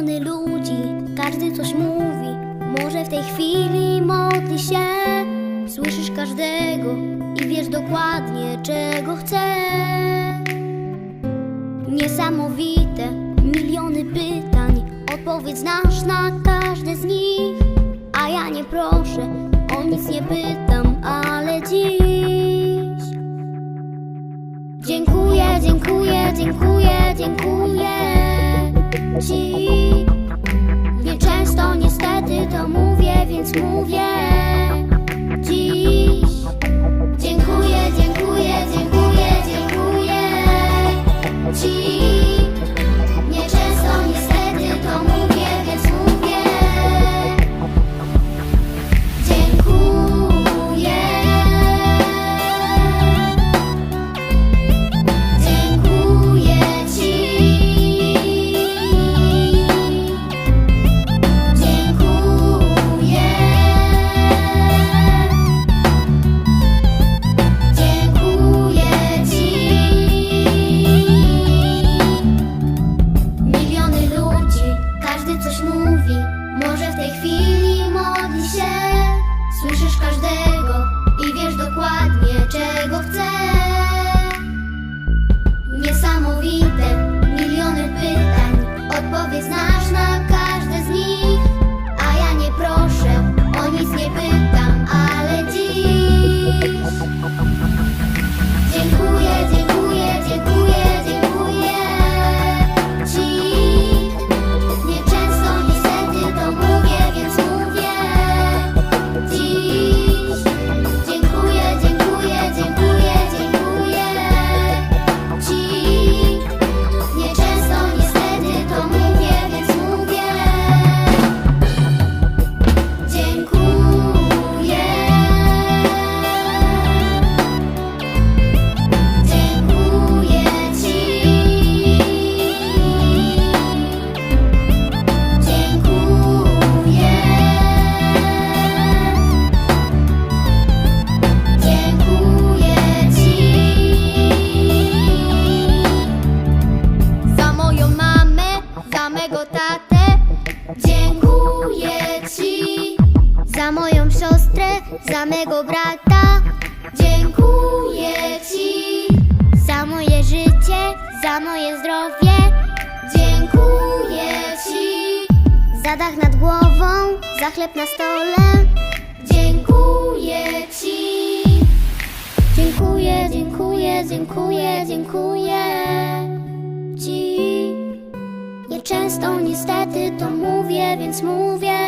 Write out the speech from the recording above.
miliony ludzi, każdy coś mówi. Może w tej chwili modli się, słyszysz każdego i wiesz dokładnie, czego chce. Niesamowite, miliony pytań, odpowiedź znasz na każde z nich. A ja nie proszę, o nic nie pytam, ale dziś. Dziękuję, dziękuję, dziękuję, dziękuję. Ci. Nieczęsto niestety to mówię, więc mówię Dziękuję Ci za moją siostrę, za mego brata. Dziękuję Ci za moje życie, za moje zdrowie. Dziękuję Ci za dach nad głową, za chleb na stole. Dziękuję Ci. Dziękuję, dziękuję, dziękuję, dziękuję Ci. Nieczęsto niestety to mówię, więc mówię